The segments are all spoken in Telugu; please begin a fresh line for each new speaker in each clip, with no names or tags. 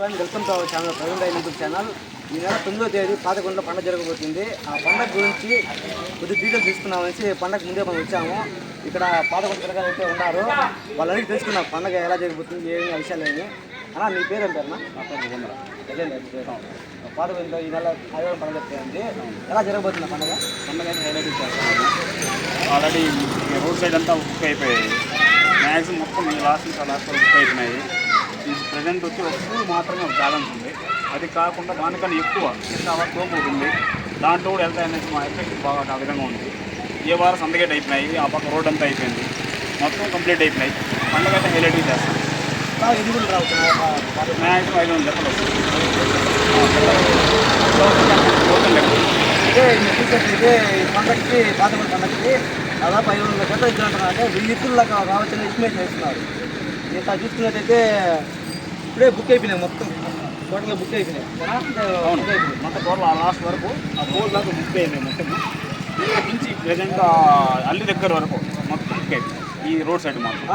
One welcome to our channel Praveen Rai YouTube channel. ఈ నెల తొమ్మిదో తేదీ పాతకొండలో పండుగ జరగబోతుంది. ఆ పండుగ గురించి కొద్ది డీటెయిల్స్ తీసుకున్నామనేసి పండుగ ముందే మనం వచ్చాము. ఇక్కడ పాతకొండ పిల్లగాలు అయితే ఉన్నారు. వాళ్ళని తెలుసుకున్నాం పండుగ ఎలా జరగబోతుంది ఏమి విషయాలు ఏమి. అన్నా మీ పేరు ఏం పేరునా పాతకొండ ఈ నెల ఆదివారం పండుగ జరుగుతుంది. ఎలా జరగబోతుంది పండుగ?
పండుగ హైలైట్ చేస్తాము ఆల్రెడీ రోడ్ సైడ్ అంతా బుక్ అయిపోయాయి. మ్యాక్సిమం మొత్తం లాస్ట్ నుంచి లాస్ట్ బుక్ అయిపోయినాయి. ప్రజెంట్ వచ్చి ఒక ఫుల్ మాత్రమే బ్యాలెన్స్ ఉంది. అది కాకుండా దానికన్నా ఎక్కువ ఇంకా అవర్ తోపు ఉంది. దాంట్లో కూడా వెళ్తాయనేసి మా ఎఫెక్ట్ బాగా ఆ విధంగా ఉంది. ఏ వారం సందగేట్ అయిపోయినాయి ఆ పక్క రోడ్ అంతా అయిపోయింది. మొత్తం కంప్లీట్ అయిపోయినాయి పండుగ అయితే హైలైట్గా చేస్తాం.
బాగా ఎదుగులు రావుతున్నాయి
మ్యాక్సిమం ఐదు వందల లెక్కలు వస్తుంది
ఇదే చూసినట్లయితే ఈ పండగకి దాదాపు ఐదు వందల గంటలు ఇద్దరు అంటే వెయ్యి ఇతుల్లాగా రావచ్చని ఎస్టిమేట్ చేస్తున్నారు. ఇంకా చూసుకున్నట్టయితే ఇప్పుడే బుక్ అయిపోయినాయి మొత్తం. టోటల్గా బుక్ అయిపోయినాయి.
అవును. మొత్తం టోటల్ ఆ లాస్ట్ వరకు ఆ పోల్ దాకా బుక్ అయింది మొత్తం. నుంచి ప్రజెంట్ అల్లి దగ్గర వరకు మొత్తం బుక్ అయింది ఈ రోడ్ సైడ్ మాత్రం.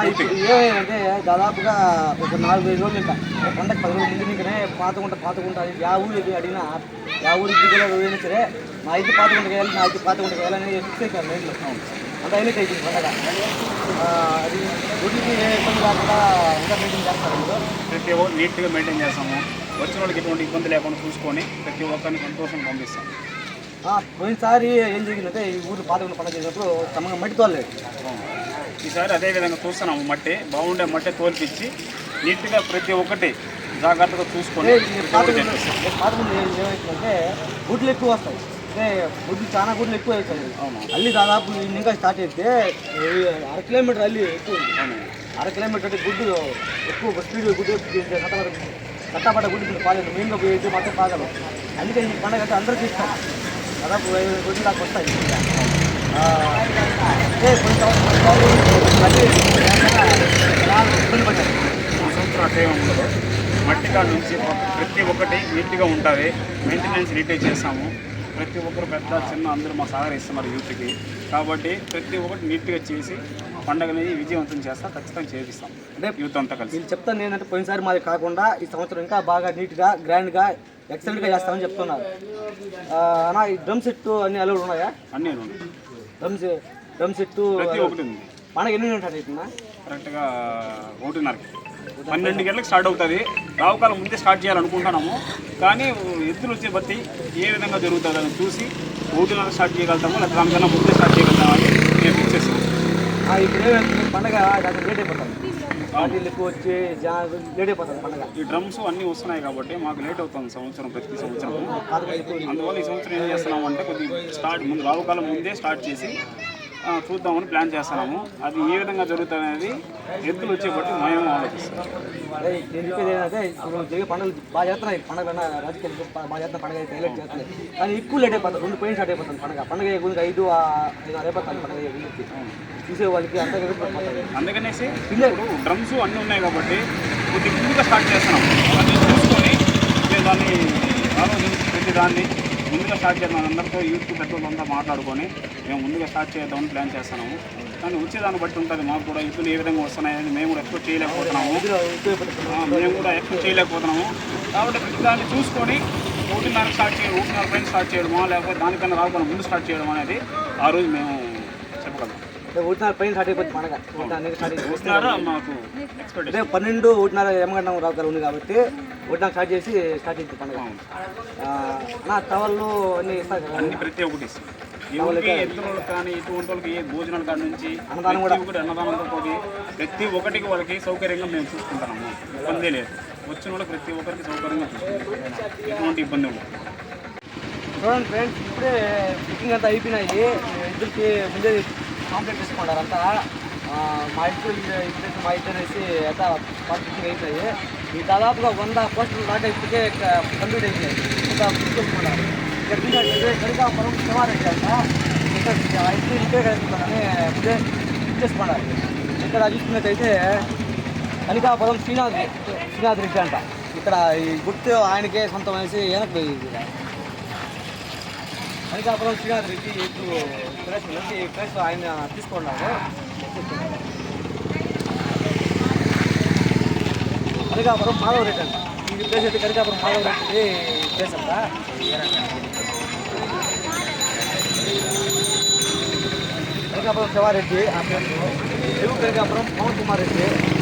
ఏమైందంటే దాదాపుగా ఒక నాలుగు ఐదు రోజులు ఇంకా. పండగ పది రోజుల ముందు ఇంకనే పాతకుంట పాతకుంట అది యా ఊరికి అడిగినా యా ఊరికి దిగులో అయినా సరే మా ఇంటి పాతకుంటకి వెళ్ళాలి నా ఇంటి పాతకుంటకి వెళ్ళాలని ఫిక్స్ అయిపోయారు మైండ్లో అంత అయినట్టు అయిపోయింది పండగ ఆ, అది గుడికి ఏ ఇబ్బంది కాకుండా ఇంకా మెయింటైన్ చేస్తారు మీరు.
ప్రతి ఒక్కరు నీట్గా మెయింటైన్ చేస్తాము. వచ్చిన వాళ్ళకి ఎటువంటి ఇబ్బంది లేకుండా చూసుకొని ప్రతి ఒక్కరిని సంతోషంగా పంపిస్తాం.
పోయినసారి ఏం జరిగిందంటే ఈ ఊరు పాతకుంట పండుగ చేసినప్పుడు తమగా మట్టి తోలేదు
ఈసారి అదే విధంగా చూస్తున్నాము మట్టి బాగుండే మట్టి తోలిపించి నీట్గా ప్రతి ఒక్కటి జాగ్రత్తగా చూసుకొని
పాతకుంట ఏమవుతుందంటే గుడ్లు ఎక్కువ వస్తాయి. అంటే గుడ్లు చాలా గుడ్లు ఎక్కువ
అవును.
అల్లి దాదాపు ఇంకా స్టార్ట్ అయితే అర కిలోమీటర్ అల్లి ఎక్కువ అర కిలోమీటర్ అంటే గుడ్డు ఎక్కువ స్పీడ్ గుడ్డు కట్టబడ్డ గుడ్డు పాలేదు మెయిన్గా పోయి మాత్రం పాగలం. అందుకే ఈ పండగ అంటే అందరికీ ఇష్టం. దాదాపు గుడ్లు దాకా వస్తాయి. ఆ, అంటే కొన్ని సంవత్సరాలు మళ్ళీ చాలా ఇబ్బంది పడ్డారు.
ఈ సంవత్సరం అట్టే ఉండదు కాడ నుంచి ప్రతి ఒక్కటి నీట్గా ఉంటుంది. మెయింటెనెన్స్ నీట్గా చేస్తాము. ప్రతి ఒక్కరు పెద్ద చిన్న అందరూ మా సహకరిస్తున్నారు యూత్కి. కాబట్టి ప్రతి ఒక్కటి నీట్గా చేసి పండగని విజయవంతం చేస్తా ఖచ్చితంగా చేపిస్తాం.
అంటే
యూత్ అంతా కలిసి.
వీళ్ళు చెప్తాను ఏంటంటే పోయినసారి మాది కాకుండా ఈ సంవత్సరం ఇంకా బాగా నీట్గా గ్రాండ్గా ఎక్సలెంట్గా చేస్తామని చెప్తున్నారు. అన్న ఈ డ్రమ్ సెట్ అన్ని అలౌడ్ ఉన్నాయా?
అన్నీ ఉన్నాయి.
డ్రమ్ సెట్
ప్రతి ఒక్కటి ఉంది.
మనకి ఎన్ని ఉంటాయి
కరెక్ట్గా ఒకటిన్నరకి పన్నెండు గంటలకు స్టార్ట్ అవుతుంది. రావుకాలం ముందే స్టార్ట్ చేయాలనుకుంటున్నాము. కానీ ఎత్తులు వచ్చే బట్టి ఏ విధంగా జరుగుతుంది అని చూసి ఒకటిన్నర స్టార్ట్ చేయగలుగుతాము లేదా దానికన్నా ముందే స్టార్ట్ చేయగలుగుతాము అని మేము ఫిక్స్ చేస్తాం
ఇప్పుడు పండగ లేట్ అయిపోతుంది
ఈ డ్రమ్స్ అన్నీ వస్తున్నాయి కాబట్టి మాకు లేట్ అవుతుంది సంవత్సరం ప్రతి సంవత్సరం. అందువల్ల ఈ సంవత్సరం ఏం చేస్తున్నాము అంటే కొద్ది స్టార్ట్ ముందు రావుకాలం ముందే స్టార్ట్ చేసి చూద్దామని ప్లాన్ చేస్తున్నాము. అది ఏ విధంగా జరుగుతుంది అనేది ఎత్తులు వచ్చే బట్టి మేము ఆలోచిస్తాం
పండుగలు బాగా చేస్తున్నాయి. పండుగ రాజకీయాలు బాగా చేస్తున్న పండుగ హైలైట్ చేస్తున్నాయి. కానీ ఎక్కువ లేట్ అయిపోతుంది. రెండు పోయిన స్టార్ట్ అయిపోతుంది పండుగ. పండుగ గురించి ఐదు ఐదు అయిపోతుంది పండుగ గురించి చూసే వాళ్ళకి అంతా
అందుకనేసి ఇప్పుడు డ్రమ్స్ అన్నీ ఉన్నాయి కాబట్టి కొద్ది ముందుగా స్టార్ట్ చేస్తున్నాం చూసుకొని దాన్ని ఆలోచించి ప్రతి దాన్ని ముందుగా స్టార్ట్ చేద్దాం. అందరితో యూత్ పెద్దలంతా మాట్లాడుకొని మేము ముందుగా స్టార్ట్ చేద్దామని ప్లాన్ చేస్తున్నాము. కానీ వచ్చేదాన్ని బట్టి ఉంటుంది. మాకు కూడా యూత్లు ఏ విధంగా వస్తున్నాయని మేము కూడా ఎక్స్పెక్ట్ చేయలేకపోతున్నాము. మేము కూడా ఎక్స్పెక్ట్ చేయలేకపోతున్నాము. కాబట్టి ప్రతి దాన్ని చూసుకొని ఒకటిన్నర స్టార్ట్ చేయడం ఒకటిన్నర పైన స్టార్ట్ చేయడమా లేకపోతే దానికన్నా రాకుండా ముందు స్టార్ట్ చేయడం అనేది ఆ రోజు మేము
ఒకటిన్నర పైన స్టార్ట్ అయిపోతుంది ఒకటిన్నర స్టార్ట్ అయిపోతుంది పన్నెండు ఒకటిన్నర ఎమగండం రావుకాలు ఉంది కాబట్టి ఒకటిన్నర స్టార్ట్ చేసి స్టార్ట్ చేసి పండుగ. నా టవల్లు అన్నీ ఇస్తారు
అన్ని ప్రతి ఒక్కటి కానీ ఇటువంటి వాళ్ళకి ఏ భోజనాల కాడ. నుంచి
అన్నదానం
అన్నదానంతో పోయి ప్రతి ఒక్కటికి వాళ్ళకి సౌకర్యంగా మేము చూసుకుంటున్నాము ఇబ్బంది లేదు. వచ్చిన వాళ్ళకి ప్రతి ఒక్కరికి సౌకర్యంగా చూసుకుంటాం ఎటువంటి ఇబ్బంది ఉండదు.
చూడండి ఫ్రెండ్స్ ఇప్పుడే బుకింగ్ అంతా అయిపోయినాయి. ఇద్దరికి ముందే కాంప్లీట్ చేసుకున్నారు అంతా మా ఇద్దరు ఇప్పుడు మా ఇద్దరు వేసి అంతా ఫస్ట్ బుకింగ్ ఈ దాదాపుగా వంద పోస్టులు దాకా ఇప్పటికే కంప్లీట్ అయిపోయాయి ఇంకా బుక్ చేసుకున్నారు ఇక్కడ చూసినట్లయితే కడికాపురం శివారెడ్డి అంట ఇక్కడ ఆ ఇంటే ఇక్కడే ఇప్పుడే బుక్ చేసుకున్నారు ఇక్కడ చూసుకున్నట్టయితే కనికాపురం శ్రీనాథ్ శ్రీనాథ్ రెడ్డి అంట. ఇక్కడ ఈ గుర్తు ఆయనకే సొంతం అనేసి వెనక్కి పోయింది. అనికాపురం శ్రీనాథ్ రెడ్డి ఇప్పుడు ప్రెస్ నుంచి ప్రెస్ ఆయన తీసుకున్నారు అనికాపురం మాధవ్ రెడ్డి అంట ఈ ప్లేస్ అయితే కనకాపురం మాధవ్ రెడ్డి ప్లేస్ అంట కనకాపురం శివారెడ్డి ఆ ప్లేస్ తెలుగు కనకాపురం పవన్ కుమార్ రెడ్డి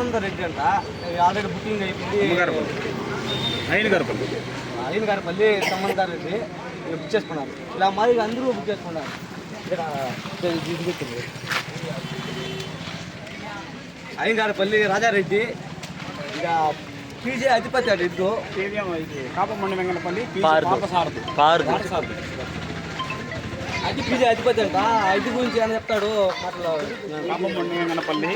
సంబంధ రెడ్డి అంట. ఆల్రెడీ బుకింగ్ అయిపోయింది.
అయిన గారు
అయిన గారిపల్లి సంబంధారెడ్డి బుక్ చేసుకున్నారు. ఇలా మాదిరిగా అందరూ బుక్ చేసుకున్నారు. ఇక్కడ పెట్టింది అయిన గారిపల్లి రాజారెడ్డి. ఇక పీజే అధిపతి
ఇది. కాపమండి వెంగనపల్లి
పార్దు. పార్దు. పీజే అధిపతి అంట? ఇది గురించి ఏమైనా చెప్తాడు? మాటలు
కాపమండి వెంగనపల్లి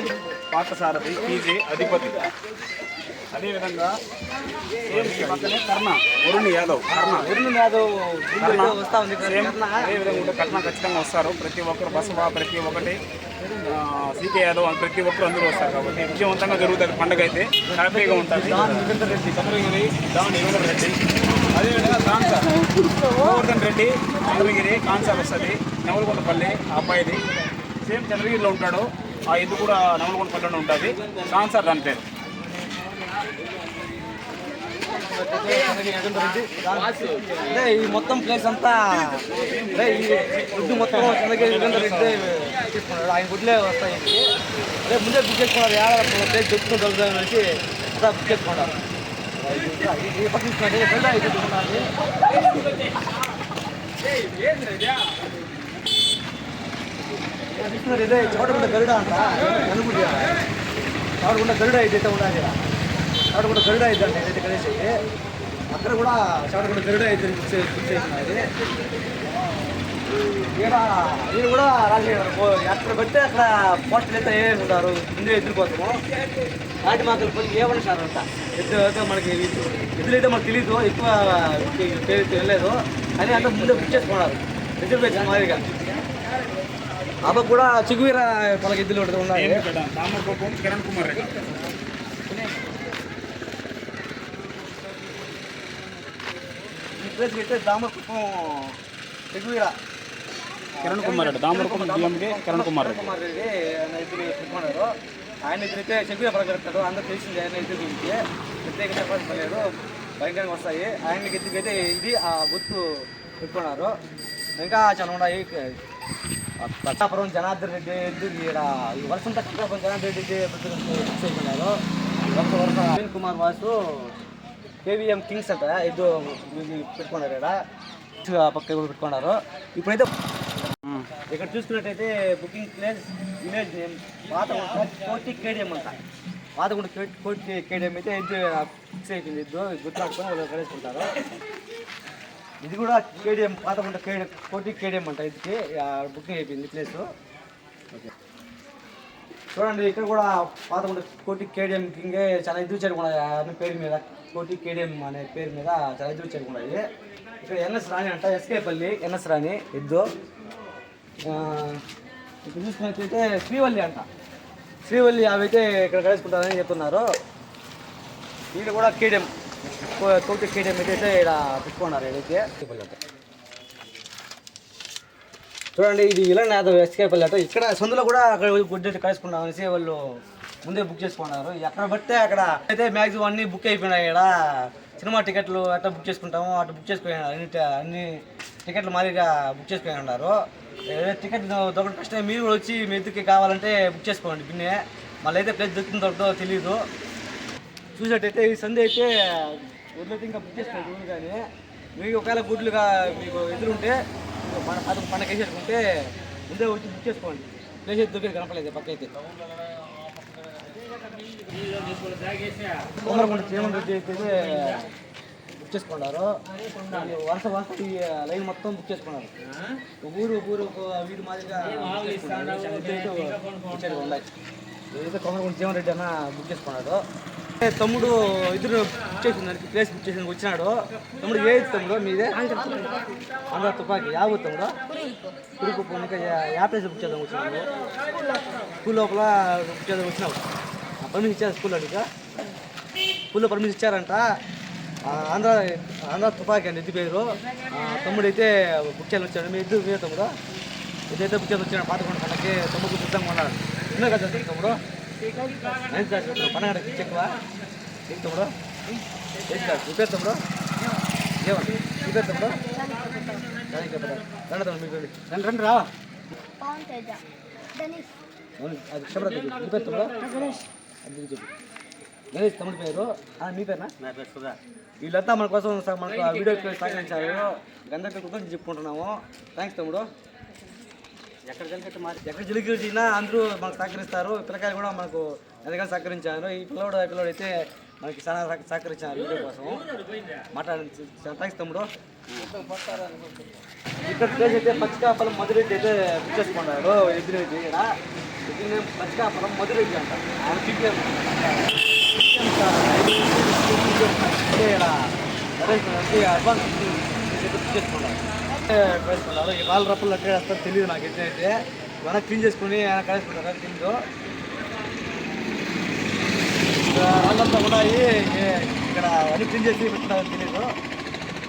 పార్థసారథి పీజే అధిపతి. అదేవిధంగా సేమ్ ఈ పక్కనే కర్ణ వరుణ్ యాదవ్. కర్ణ.
వరుణ్ యాదవ్
కర్ణ.
వస్తా ఉంది
సేమ్.
కర్ణ.
అదేవిధంగా ఉంటే కర్ణ ఖచ్చితంగా వస్తారు. ప్రతి ఒక్కరు బసవా ప్రతి ఒక్కటి సీకే యాదవ్ ప్రతి ఒక్కరు అందరూ వస్తారు కాబట్టి విజయవంతంగా జరుగుతుంది పండుగ అయితే. హ్యాపీగా ఉంటుంది.
దాని రెడ్డి.
దాని రెడ్డి. అదేవిధంగా కాన్సార్. గోవర్ధన్ రెడ్డి చంద్రగిరి కాన్సా వస్తుంది. నవలకొండపల్లి ఆ అబ్బాయిది. సేమ్ చంద్రగిరిలో ఉంటాడు. ఆ ఇది కూడా నవలకొండపల్లిలోనే ఉంటుంది. కాన్సార్ దాని పేరు.
అంటే ఈ మొత్తం ప్లేస్ అంతా అంటే ఈ గుడ్డు మొత్తం చంద్రగిరి వీరేంద్ర రెడ్డి తీసుకున్నాడు ఆయన గుడ్లే వస్తాయి. అదే ముందే బుక్ చేసుకున్నారు. ఏడాది ప్లేస్ చెప్పుకుని దొరుకుతుంది అంతా బుక్ చేసుకున్నారు ఈ పక్కన చూసుకుంటే ఎక్కడ ఇది చూస్తున్నారు చూస్తున్నారు ఇదే చోటగుంట గరుడ అంట అనుకుంటే చోటగుంట గరుడ అయితే ఉండాలి చోటగుంట గరుడ అయితే అంట ఏదైతే కలిసి అయితే అక్కడ కూడా చోటగుంట గరుడ అయితే ఫిక్స్ ఫిక్స్ అవుతున్నది ఇది కూడా రాజశేఖర్ ఎక్కడ పెడితే అక్కడ పోస్టులు అయితే ఏ ఉంటారు ముందే ఎదురుకోతాము. నాటి మాకలు పోయి ఏమని సార్ అంట. అయితే మనకి ఎద్దులు అయితే మనకు తెలియదు ఎక్కువ తెలియలేదు. కానీ అంతా ముందే బుక్ చేసుకున్నారు. రిజర్వేషన్ మాదిరిగా అబ్బా కూడా చిగువీర మనకి ఎద్దులు ఒకటి ఉన్నాయి
కిరణ్ కుమార్
ప్లేస్ అయితే దామకుప్పం చిగువీర.
కిరణ్ కుమార్ రెడ్డి దామరకోపం డిఎంకే కిరణ్ కుమార్ రెడ్డి
కుమార్ రెడ్డి ఆయన ఇద్దరు పెట్టుకున్నారు ఆయన ఇద్దరైతే చెక్కుగా ప్రకటిస్తాడు అందరూ తెలిసింది ఆయన ఇద్దరు గురించి ప్రత్యేక చెప్పాల్సిన పని లేదు భయంకరంగా వస్తాయి ఆయనకి ఎద్దుకైతే ఇది ఆ గుర్తు పెట్టుకున్నారు ఇంకా చాలా ఉన్నాయి కట్టాపురం జనార్దన్ రెడ్డి ఎద్దు ఈడ ఈ వర్షం కట్టాపురం జనార్దన్ రెడ్డి ఫిక్స్ అయిపోయినారు వరుస వరుస అనిల్ కుమార్ వాసు కేవీఎం కింగ్స్ అంట ఎద్దు ఇది పెట్టుకున్నారు ఇక్కడ పక్క కూడా పెట్టుకున్నారు ఇప్పుడైతే ఇక్కడ చూసుకున్నట్టయితే booking place village name Pathagunta కోటి కేడియం అంట. పాతగుంట కే- కోటి కేడిఎం అయితే ఇది ఫిక్స్ అయిపోయింది. ఇద్దు గుర్తుపెట్టుకొని వాళ్ళు కలుసుకుంటారు ఇది కూడా కేడియం పాతగుంట కేడి కోటి కేడియం అంట. ఇది బుకింగ్ అయిపోయింది ప్లేస్. చూడండి ఇక్కడ కూడా పాతగుంట కోటి కేడియం కింగే చాలా ఎదురు చేరుకున్నాయి పేరు మీద కోటి కేడియం అనే పేరు మీద చాలా ఎదురు చేరుకున్నాయి ఇక్కడ ఎన్ఎస్ రాణి అంట ఎస్కే పల్లి ఎన్ఎస్ రాణి ఇద్దు ఇప్పుడు చూసుకున్నట్లయితే శ్రీవల్లి అంట. శ్రీవల్లి అవి అయితే ఇక్కడ కలుసుకుంటారని చెప్తున్నారు. వీళ్ళు కూడా కేడిఎం కోటి కేడిఎం అయితే ఇక్కడ పెట్టుకున్నారు ఏదైతే. శ్రీవల్లి అంటే చూడండి ఇది ఇలా యాదవ్ ఎస్కే పల్లి ఇక్కడ సందులో కూడా అక్కడ గుడ్డ కలుసుకున్నాం అనేసి వాళ్ళు ముందే బుక్ చేసుకున్నారు. ఎక్కడ పడితే అక్కడ అయితే మ్యాక్సిమం అన్ని బుక్ అయిపోయినాయి ఇక్కడ సినిమా టికెట్లు అట్లా బుక్ చేసుకుంటాము అట్లా బుక్ చేసుకుని అన్ని అన్ని టికెట్లు మాదిరిగా బుక్ చేసుకుని ఉన్నారు. టికెట్ దొరకడం కష్టం మీరు కూడా వచ్చి మీ ఎదురుకి కావాలంటే బుక్ చేసుకోండి పిన్నే. మళ్ళీ అయితే ప్లేస్ దొరుకుతుందో దొరకదో తెలియదు చూసినట్టయితే ఈ సందే అయితే వదిలేతే ఇంకా బుక్ చేసుకోండి గుడ్లు కానీ. మీకు ఒకవేళ గుడ్లుగా మీకు ఎదురుంటే మన అది మనకి వేసేసుకుంటే ముందే వచ్చి బుక్ చేసుకోండి. ప్లేస్ అయితే దొరికేది కనపలేదు పక్క అయితే తొందరగా చీమన్ రెడ్డి అయితే చేసుకున్నారు. వరుస వరుస ఈ లైన్ మొత్తం బుక్ చేసుకున్నారు. ఒక ఊరు ఒక ఊరు ఒక వీధి మాదిరిగా ఏదైతే కొమరగుంట జీవన్ రెడ్డి అన్న బుక్ చేసుకున్నాడు తమ్ముడు ఇద్దరు బుక్ చేసినారు ప్లేస్ బుక్ చేసిన వచ్చినాడు. తమ్ముడు ఏ తమ్ముడు? మీదే? ఆంధ్ర తుపాకి. యా ఊరు తమ్ముడు? కురుకు ఇంకా యా- ప్లేస్ బుక్ చేద్దాం వచ్చినాడు. స్కూల్ లోపల బుక్ చేద్దాం వచ్చినావు పర్మిషన్ ఇచ్చారు స్కూల్లో నీకు స్కూల్లో పర్మిషన్ ఇచ్చారంట. ఆంధ్ర ఆంధ్ర తుపాకీ అండి ఇది పేరు. తమ్ముడు అయితే బుక్ చేయాలి వచ్చాడు. మీ ఇద్దరు మీరు తమ్ముడు? ఇదైతే బుక్ చేసి వచ్చాడు పాతకొండ పండగకి తమ్ముడు సిద్ధంగా ఉన్నాడు. ఉన్నారు కదా చదువు తమ్ముడు? నైన్ సార్ పండగకి చెక్కువా? ఏం తమ్ముడు? ఏం సార్ మీ పేరు తమ్ముడు? ఏమండి మీ పేరు తమ్ముడు? రండి తమ్ముడు మీ పేరు. రండి రండి రా. అది క్షమ్రత మీ తమ్ముడు? అది చెప్పు. గణేష్ తమ్ముడి పేరు. మీ పేరునా?
నా పేరు సుధా.
వీళ్ళంతా మన కోసం మనకు ఆ వీడియోకి సహకరించారు అందరికీ కృతజ్ఞత చెప్పుకుంటున్నాము. థ్యాంక్స్ తమ్ముడు.
ఎక్కడ కలిసి మారి
ఎక్కడ జిలిగిరిచినా అందరూ మనకు సహకరిస్తారు. పిల్లకాయలు కూడా మనకు ఎంతగానో సహకరించారు. ఈ పిల్లవాడు ఆ పిల్లవాడు అయితే మనకి చాలా సహ- సహకరించారు వీడియో కోసం. మాట్లాడి థ్యాంక్స్ తమ్ముడు. ఇక్కడ ప్లేస్ అయితే పచ్చికాపలం మధురెడ్డి అయితే బుక్ చేసుకున్నారు ఎదురెడ్డి ఇక్కడ పచ్చికాపలం మధురెడ్డి అంట. ఆయన సిపిఎం అడ్వాన్స్ బుక్ చేసుకున్నారు వేసుకున్నారు ఈ వాళ్ళ రప్పలు అట్టే వేస్తారు తెలియదు నాకు ఎట్లయితే ఇవన్నీ క్లీన్ చేసుకుని ఆయన కలిసుకుంటారు అది తెలియదు వాళ్ళంతా ఉన్నాయి ఇక్కడ అన్ని క్లీన్ చేసి పెట్టుకుంటారని తెలియదు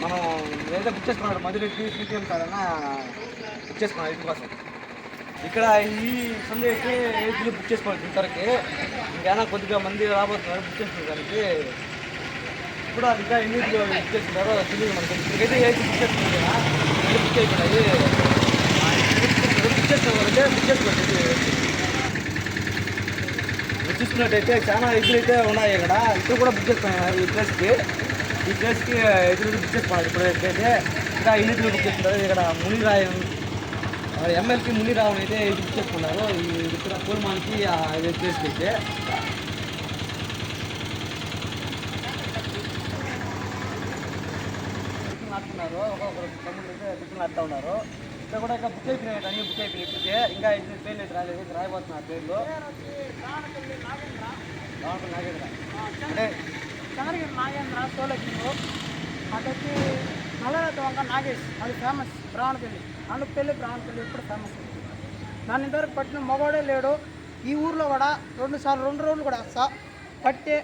మనం ఏదైతే బుక్ చేసుకున్నాడు మధ్యలో క్లీన్ సిపిఎం కాదన్నా బుక్ చేసుకున్నాడు ఇంటి ఇక్కడ ఈ సండే అయితే ఏజ్లు బుక్ చేసుకోవాలి ఇంతవరకు. ఇంకా కొద్దిగా మంది రాబోతున్నారు బుక్ చేసుకోవడానికి. ఇప్పుడు అది ఇంకా ఎన్ని బుక్ చేస్తున్నారో తెలియదు మనకి. ఇక్కడైతే ఏజ్ బుక్ చేసుకున్నారు కదా బుక్ అయిపోయినాయి బుక్ చేసుకోవాలంటే బుక్ చేసుకోవాలి. మీరు చూసుకున్నట్టయితే చాలా ఎదురు అయితే ఉన్నాయి ఇక్కడ. ఇక్కడ కూడా బుక్ చేసుకున్నాను ఈ ప్లేస్కి ఈ ప్లేస్కి ఎదురు బుక్ చేసుకున్నారు ఇప్పుడు అయితే ఇంకా ఇన్నిటిని బుక్ చేస్తున్నారు ఇక్కడ మునిరాయ ఎమ్మెల్యేకి మునిరావుని అయితే ఇది బుక్ చేసుకున్నారు ఈ ఇక్కడ పూర్మానికి ఇది బిక్కులు నాటుకున్నారు ఒక్కొక్కరు తమ్ముళ్ళు అయితే బిక్కులు నాటుతా ఉన్నారు. ఇక్కడ కూడా ఇంకా బుక్ అయిపోయినాయి అన్ని బుక్ అయిపోయినాయి ఇప్పటికే. ఇంకా ఇది పేర్లు అయితే రాలేదు. ఇంకా రాయబోతున్నారు పేర్లు. రావడం నాగేంద్ర. అంటే
చంద్రగిరి నాగేంద్ర సోలకింగు అదొచ్చి నల్లరథ వంక నాగేష్. అది ఫేమస్ బ్రాహ్మణపల్లి అనుపల్లి బ్రాహ్మణపల్లి ఎప్పుడు ఫేమస్. దాని ఇంతవరకు పట్టిన మగవాడే లేడు. ఈ ఊర్లో కూడా రెండు సార్లు రెండు రోజులు కూడా వస్తా పట్టే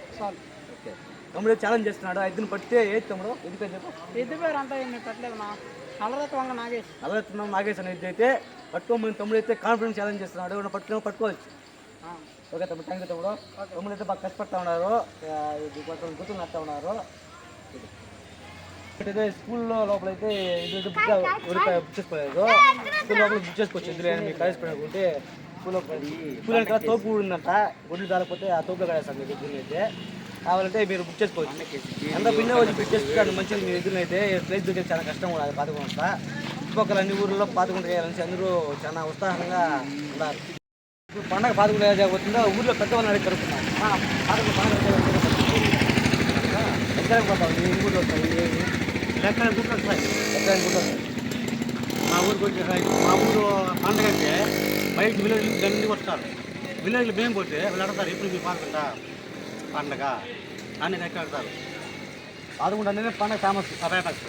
ఓకే. తమ్ముడు ఛాలెంజ్ చేస్తున్నాడు. ఐదుని పట్టితే ఏది తమ్ముడు? ఇది పేరు చెప్పు?
ఎద్దు పేరు అంతా ఏమి పెట్టలేదు నా. నల్లరథ వంక నాగేష్.
అలవెత్తున్నాం నాగేశ్ అనేది అయితే పట్టుకోమని తమ్ముడు అయితే కాన్ఫిడెన్స్ ఛాలెంజ్ చేస్తున్నాడు. పట్టుకున్నా పట్టుకోవచ్చు. ఓకే తమ్ముడు. థ్యాంక్ యూ తమ్ముడు. తమ్ముడు అయితే బాగా కష్టపడతా ఉన్నారు. ఆ, ఇది కొంచెం గుర్తు నడుతూ ఉన్నారు. అయితే స్కూల్లో లోపలైతే ఇది బుక్ బుక్ చేసుకోలేదు స్కూల్ లోపల బుక్ చేసుకోవచ్చు ఇందులో మీకు కాలేజ్ పెట్టుకుంటే స్కూల్లో స్కూల్ వెనకాల తోపు ఉందంట గుడ్లు కాకపోతే ఆ తోపులో కడేస్తాం మీకు ఎదురు అయితే. కావాలంటే మీరు బుక్ చేసుకోవచ్చు. అంత భిన్న వచ్చి బుక్ చేసుకుంటే మంచిది మీ ఎదురు అయితే. ప్లేస్ దొరికే చాలా కష్టం కూడా అది పాతకుంట చుట్టుపక్కల అన్ని ఊర్లలో పాతకుంట వేయాలని అందరూ చాలా ఉత్సాహంగా ఉన్నారు. ఇప్పుడు పండగ ఎలా జరుగుతుందో ఊర్లో పెద్దవాళ్ళని అడిగి కడుతున్నారు పాతకుంట పండగ ఎక్కడ పోతావు? ఈ ఊర్లో వస్తావు ఎక్కడ
లెక్కన
ఎక్కడ ఊర్లో
మా ఊరికి వచ్చేసాయి మా ఊరు పండగంటే బయట విలేజ్ నుంచి వస్తారు. విలేజ్లు మేము పోతే వీళ్ళు అడతారు ఎప్పుడు మీ పండుగ పండగ? అని లెక్క అడతారు
పాతకుంట అనేది పండగ ఫేమస్
ఫేమస్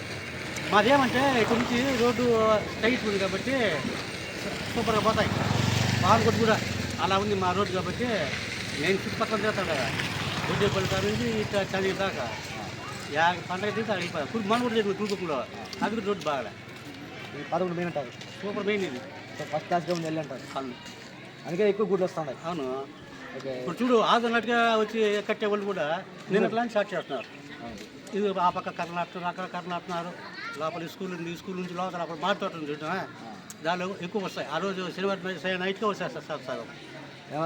మాదేమంటే ఇక్కడ నుంచి రోడ్డు స్ట్రైట్ ఉంది కాబట్టి సూపర్గా పోతాయి. బాగుంటుంది కూడా అలా ఉంది మా రోడ్డు కాబట్టి నేను చుట్టుపక్కల చేస్తాను కదా గుడ్డేపల్లి కాడ నుంచి ఇట్లా చదివి దాకా యా పండగ తీసి అడిగిపోయారు కుడు మన కూడా జరిగింది కుడుకులో అది కూడా రోడ్డు బాగా
పాతకుంట మెయిన్ అంటారు
సూపర్ మెయిన్ ఇది
ఫస్ట్ క్లాస్గా ఉంది వెళ్ళి అంటారు
అవును
అందుకే ఎక్కువ గుడ్లు వస్తున్నాయి
అవును ఇప్పుడు చూడు ఆదన్నట్టుగా వచ్చి కట్టే వాళ్ళు కూడా నిన్న ప్లాన్ స్టార్ట్ చేస్తున్నారు ఇది ఆ పక్క నాటుతున్నారు అక్కడ కర్ర నాటుతున్నారు లోపల స్కూల్ ఉంది స్కూల్ నుంచి లోపల అక్కడ మారుతోటం చూడటం దానిలో ఎక్కువ వస్తాయి ఆ రోజు శనివారం నైట్గా వచ్చేస్తారు సార్ సార్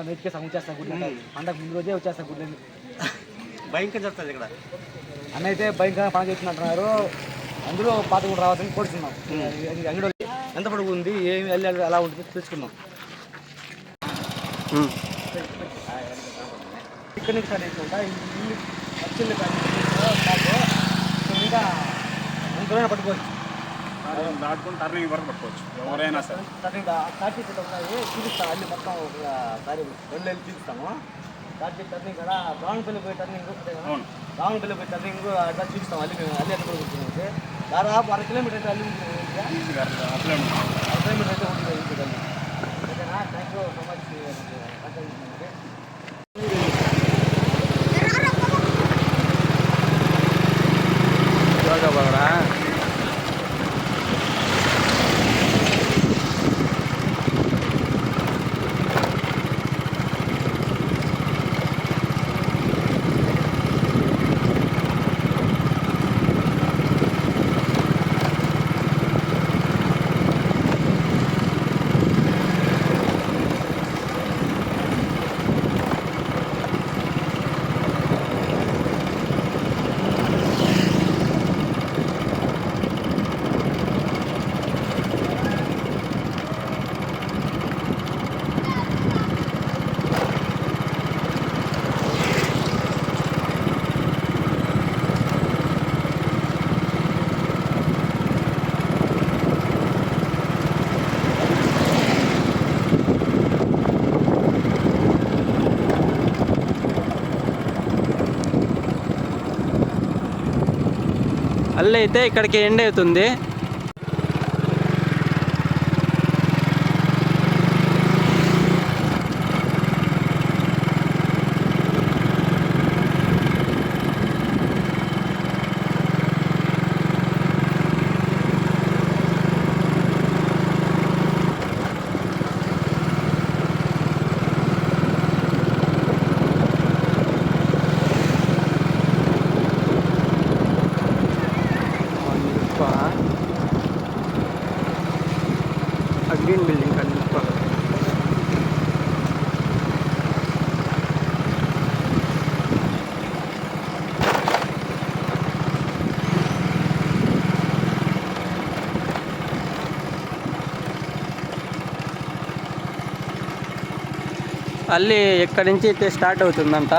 నెట్కే సగం వచ్చేస్తాయి గుడ్లు. పండగ ముందు రోజే వచ్చేస్తాయి గుడ్లు
భయంకరం జరుగుతుంది ఇక్కడ
అన్న అయితే భయంకరంగా పని చేస్తున్నట్టున్నారు. అందులో పాతకుంట రావాలని కోరుతున్నాం అంగడి ఎంత పొడుగు ఉంది ఏమి వెళ్ళి ఎలా ఉంటుంది తెలుసుకుందాం. ఇక్కడ నుంచి అవుతుందంట ఈ ఇల్లు కానీ ఇంకా ఎంతైనా పట్టుకోవచ్చు.
దాటుకుని టర్నింగ్ వరకు పట్టుకోవచ్చు. ఎవరైనా సరే.
స్టార్ట్ చేసి ఉన్నాయి చూపిస్తాను అన్ని మొత్తం రెండు వెళ్ళి చూపిస్తాము. చేసి టర్నింగ్ కూడా రావణపల్లి పోయి టర్నింగ్ రావణపల్లి పోయి టర్నింగ్ అట్లా చూపిస్తాం అల్లి మేము అల్లి ఎక్కడ కూర్చున్నాం దాదాపు అర కిలోమీటర్ అయితే అల్లి కిలోమీటర్ అయితే ఉంటుంది ఓకేనా? థ్యాంక్ యూ సో మచ్
మళ్ళీ అయితే ఇక్కడికి ఎండ్ అవుతుంది గ్రీన్ బిల్డింగ్ కనిపిస్తా అల్లి ఇక్కడి నుంచి అయితే స్టార్ట్ అవుతుందంట?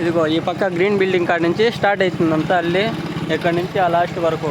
ఇదిగో ఈ పక్క గ్రీన్ బిల్డింగ్ కాడ నుంచి స్టార్ట్ అవుతుందంట అల్లి ఇక్కడి నుంచి? ఆ లాస్ట్ వరకు.